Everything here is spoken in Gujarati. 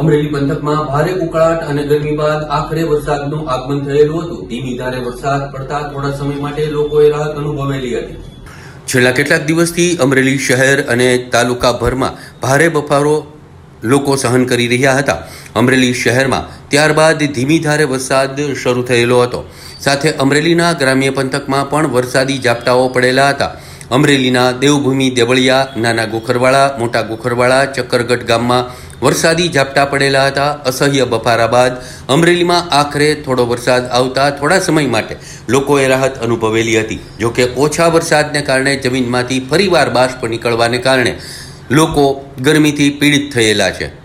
અમરેલી પંથકમાં ભારે ઉકળાટ અને ગરમી બાદ આખરે વરસાદનું આગમન થયેલું હતું. ધીમી ધારે વરસાદ પડતા થોડા સમય માટે લોકોએ રાહત અનુભવેલી હતી. છેલ્લા કેટલાક દિવસથી અમરેલી શહેર અને તાલુકાભરમાં ભારે બફારો લોકો સહન કરી રહ્યા હતા. અમરેલી શહેરમાં ત્યારબાદ ધીમી ધારે વરસાદ શરૂ થયેલો હતો. સાથે અમરેલીના ગ્રામ્ય પંથકમાં પણ વરસાદી ઝાપટાઓ પડેલા હતા. અમરેલીના દેવભૂમિ દેવળિયા, નાના ગોખરવાળા, મોટા ગોખરવાળા, ચક્કરગઢ ગામમાં વરસાદી ઝાપટા પડેલા હતા. અસહ્ય બફારા બાદ અમરેલીમાં આખરે થોડો વરસાદ આવતા થોડા સમય માટે લોકોએ રાહત અનુભવેલી હતી. જોકે ઓછા વરસાદને કારણે જમીનમાંથી ફરીવાર બાષ્પ નીકળવાને કારણે લોકો ગરમીથી પીડિત થયેલા છે.